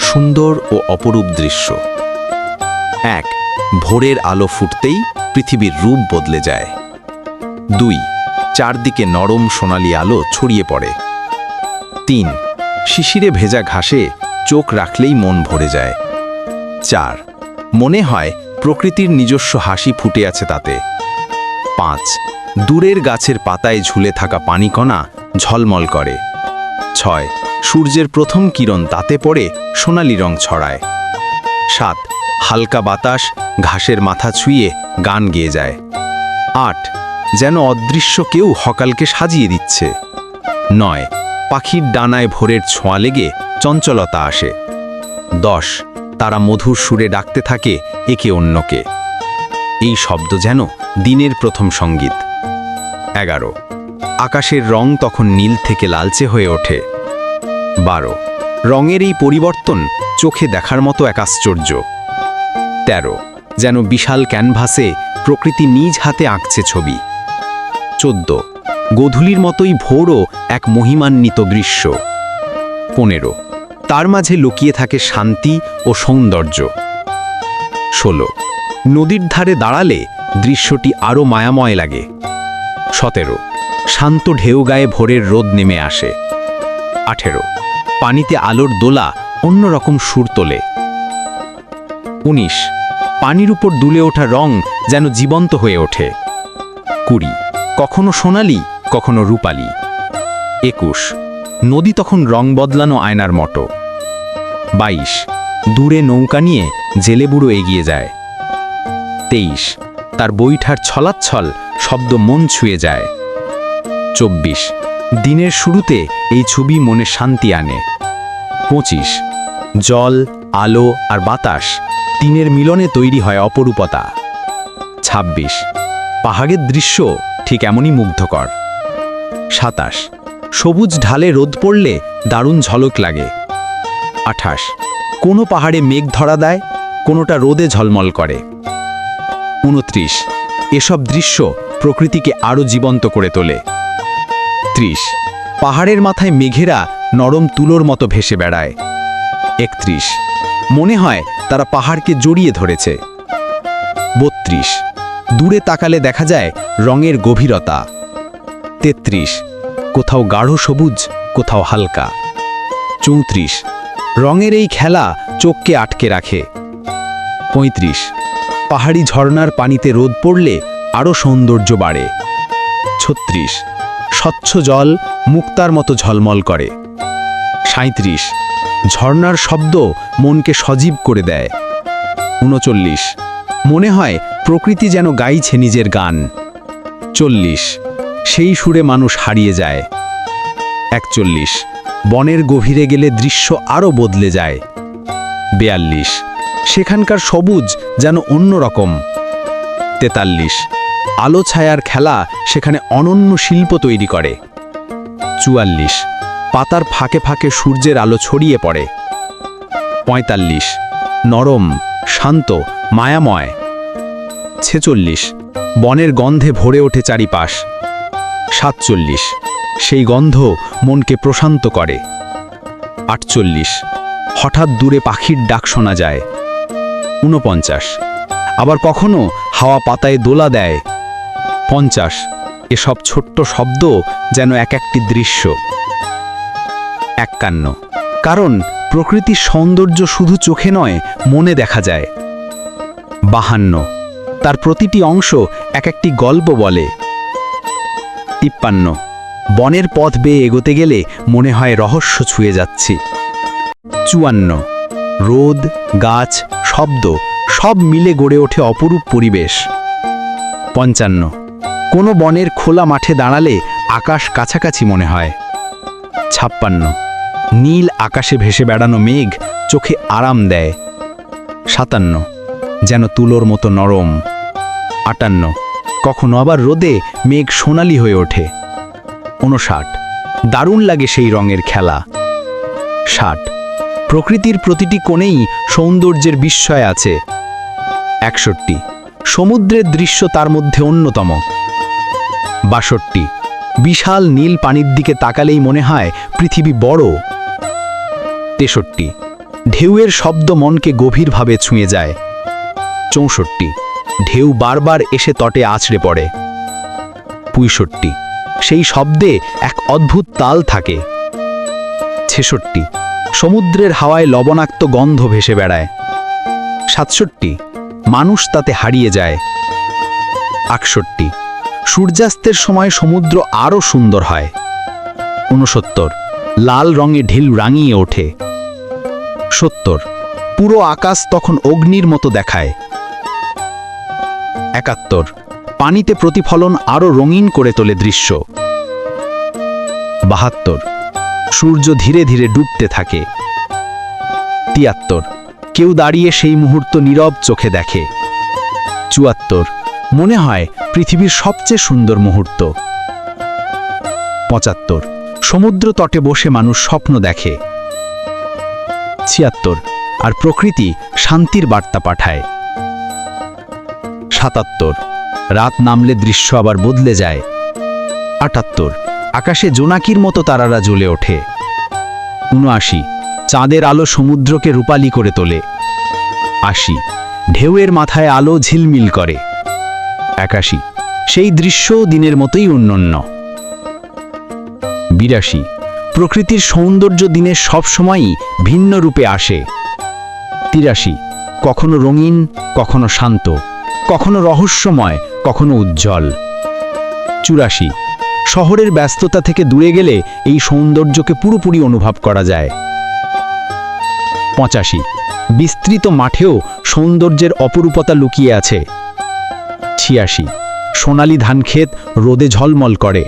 সুন্দর ও অপরূপ দৃশ্য। এক, ভোরের আলো ফুটতেই পৃথিবীর রূপ বদলে যায়। দুই, চারদিকে নরম সোনালি আলো ছড়িয়ে পড়ে। তিন, শিশিরে ভেজা ঘাসে চোখ রাখলেই মন ভরে যায়। চার, মনে হয় প্রকৃতির নিজস্ব হাসি ফুটে আছে তাতে। পাঁচ, দূরের গাছের পাতায় ঝুলে থাকা পানিকণা ঝলমল করে। ছয় সূর্যের প্রথম কিরণ তাতে পড়ে সোনালি রং ছড়ায়। সাত, হালকা বাতাস, ঘাসের মাথা ছুঁয়ে গান গেয়ে যায়। আট, যেন অদৃশ্য কেউ হকালকে সাজিয়ে দিচ্ছে। নয়, পাখির ডানায় ভোরের ছোঁয়া লেগে চঞ্চলতা আসে। দশ, তারা মধুর সুরে ডাকতে থাকে একে অন্যকে। এই শব্দ যেন দিনের প্রথম সংগীত। এগারো, আকাশের রং তখন নীল থেকে লালচে হয়ে ওঠে। বারো। রঙের এই পরিবর্তন চোখে দেখার মতো এক আশ্চর্য। তেরো। যেন বিশাল ক্যানভাসে প্রকৃতি নিজ হাতে আঁকছে ছবি। চোদ্দ। গোধূলির মতোই ভোরও এক মহিমান্বিত গ্রীষ্ম পনেরো। তার মাঝে লুকিয়ে থাকে শান্তি ও সৌন্দর্য। ষোলো। নদীর ধারে দাঁড়ালে দৃশ্যটি আরও মায়াময় লাগে। সতেরো। শান্ত ঢেউ গায়ে ভোরের রোদ নেমে আসে। আঠেরো। পানিতে আলোর দোলা অন্যরকম সুর তোলে। উনিশ, পানির উপর দুলে ওঠা রং যেন জীবন্ত হয়ে ওঠে। কুড়ি, কখনো সোনালি, কখনো রূপালি। একুশ, নদী তখন রং বদলানো আয়নার মতো। বাইশ, দূরে নৌকা নিয়ে জেলেবুড়ো এগিয়ে যায়। তেইশ, তার বৈঠার ছলাচ্ছল শব্দ মন ছুঁয়ে যায়। চব্বিশ, দিনের শুরুতে এই ছবি মনে শান্তি আনে। পঁচিশ। জল, আলো আর বাতাস তিনের মিলনে তৈরি হয় অপরূপতা। ২৬ পাহাড়ের দৃশ্য ঠিক এমনই মুগ্ধকর। সাতাশ। সবুজ ঢালে রোদ পড়লে দারুণ ঝলক লাগে। আঠাশ। কোনো পাহাড়ে মেঘ ধরা দেয়, কোনোটা রোদে ঝলমল করে। উনত্রিশ। এসব দৃশ্য প্রকৃতিকে আরও জীবন্ত করে তোলে। ত্রিশ। পাহাড়ের মাথায় মেঘেরা নরম তুলোর মতো ভেসে বেড়ায়। একত্রিশ। মনে হয় তারা পাহাড়কে জড়িয়ে ধরেছে। বত্রিশ। দূরে তাকালে দেখা যায় রঙের গভীরতা। তেত্রিশ। কোথাও গাঢ় সবুজ, কোথাও হালকা। চৌত্রিশ। রঙের এই খেলা চোখকে আটকে রাখে। পঁয়ত্রিশ। পাহাড়ি ঝর্ণার পানিতে রোদ পড়লে আরও সৌন্দর্য বাড়ে। ছত্রিশ। স্বচ্ছ জল মুক্তার মতো ঝলমল করে। সাঁত্রিশ ঝর্ণার শব্দ মনকে সজীব করে দেয়। উনচল্লিশ। মনে হয় প্রকৃতি যেন গাইছে নিজের গান। চল্লিশ। সেই সুরে মানুষ হারিয়ে যায়। একচল্লিশ। বনের গভীরে গেলে দৃশ্য আরও বদলে যায়। বেয়াল্লিশ। সেখানকার সবুজ যেন অন্যরকম তেতাল্লিশ। আলো ছায়ার খেলা সেখানে অনন্য শিল্প তৈরি করে। চুয়াল্লিশ। পাতার ফাঁকে ফাঁকে সূর্যের আলো ছড়িয়ে পড়ে। পঁয়তাল্লিশ। নরম, শান্ত, মায়াময়। ছেচল্লিশ। বনের গন্ধে ভরে ওঠে চারিপাশ। সাতচল্লিশ। সেই গন্ধ মনকে প্রশান্ত করে। আটচল্লিশ। হঠাৎ দূরে পাখির ডাক শোনা যায়। ঊনপঞ্চাশ। আবার কখনো হাওয়া পাতায় দোলা দেয়। পঞ্চাশ। এসব ছোট্ট শব্দ যেন এক একটি দৃশ্য। একান্ন। কারণ প্রকৃতির সৌন্দর্য শুধু চোখে নয়, মনে দেখা যায়। বাহান্ন। তার প্রতিটি অংশ এক একটি গল্প বলে। তিপ্পান্ন। বনের পথ বেয়ে এগোতে গেলে মনে হয় রহস্য ছুঁয়ে যাচ্ছি। চুয়ান্ন। রোদ, গাছ, শব্দ সব মিলে গড়ে ওঠে অপরূপ পরিবেশ। পঞ্চান্ন। কোনো বনের খোলা মাঠে দাঁড়ালে আকাশ কাছাকাছি মনে হয়। ছাপ্পান্ন। নীল আকাশে ভেসে বেড়ানো মেঘ চোখে আরাম দেয়। সাতান্ন, যেন তুলোর মতো নরম। আটান্ন, কখনো আবার রোদে মেঘ সোনালি হয়ে ওঠে। উনষাট দারুণ লাগে সেই রঙের খেলা। ষাট, প্রকৃতির প্রতিটি কোণেই সৌন্দর্যের বিস্ময় আছে। একষট্টি, সমুদ্রের দৃশ্য তার মধ্যে অন্যতম। বাষট্টি, বিশাল নীল পানির দিকে তাকালেই মনে হয় পৃথিবী বড়। তেষট্টি। ঢেউয়ের শব্দ মনকে গভীরভাবে ছুঁয়ে যায়। চৌষট্টি। ঢেউ বারবার এসে তটে আছড়ে পড়ে। পঁয়ষট্টি। সেই শব্দে এক অদ্ভুত তাল থাকে। ছেষট্টি। সমুদ্রের হাওয়ায় লবণাক্ত গন্ধ ভেসে বেড়ায়। সাতষট্টি। মানুষ তাতে হারিয়ে যায়। আটষট্টি। সূর্যাস্তের সময় সমুদ্র আরও সুন্দর হয়। ঊনসত্তর। লাল রঙে ঢিল রাঙিয়ে ওঠে। সত্তর পুরো আকাশ তখন অগ্নির মতো দেখায়। একাত্তর। পানিতে প্রতিফলন আরও রঙিন করে তোলে দৃশ্য। বাহাত্তর। সূর্য ধীরে ধীরে ডুবতে থাকে। তিয়াত্তর। কেউ দাঁড়িয়ে সেই মুহূর্ত নীরব চোখে দেখে। চুয়াত্তর। মনে হয় পৃথিবীর সবচেয়ে সুন্দর মুহূর্ত। পঁচাত্তর। সমুদ্র তটে বসে মানুষ স্বপ্ন দেখে। ছিয়াত্তর, আর প্রকৃতি শান্তির বার্তা পাঠায়। সাতাত্তর, রাত নামলে দৃশ্য আবার বদলে যায়। আটাত্তর, আকাশে জোনাকির মতো তারারা জ্বলে ওঠে। উনআশি, চাঁদের আলো সমুদ্রকে রূপালি করে তোলে। আশি, ঢেউয়ের মাথায় আলো ঝিলমিল করে। একাশি, সেই দৃশ্যও দিনের মতোই অন্যন্য বিরাশি প্রকৃতির সৌন্দর্য দিনের সবসময়ই ভিন্ন রূপে আসে। তিরাশি, কখনো রঙিন, কখনো শান্ত, কখনো রহস্যময়, কখনো উজ্জ্বল। চুরাশি, শহরের ব্যস্ততা থেকে দূরে গেলে এই সৌন্দর্যকে পুরোপুরি অনুভব করা যায়। পঁচাশি, বিস্তৃত মাঠেও সৌন্দর্যের অপরূপতা লুকিয়ে আছে। ছিয়াশি, সোনালি ধানক্ষেত রোদে ঝলমল করে।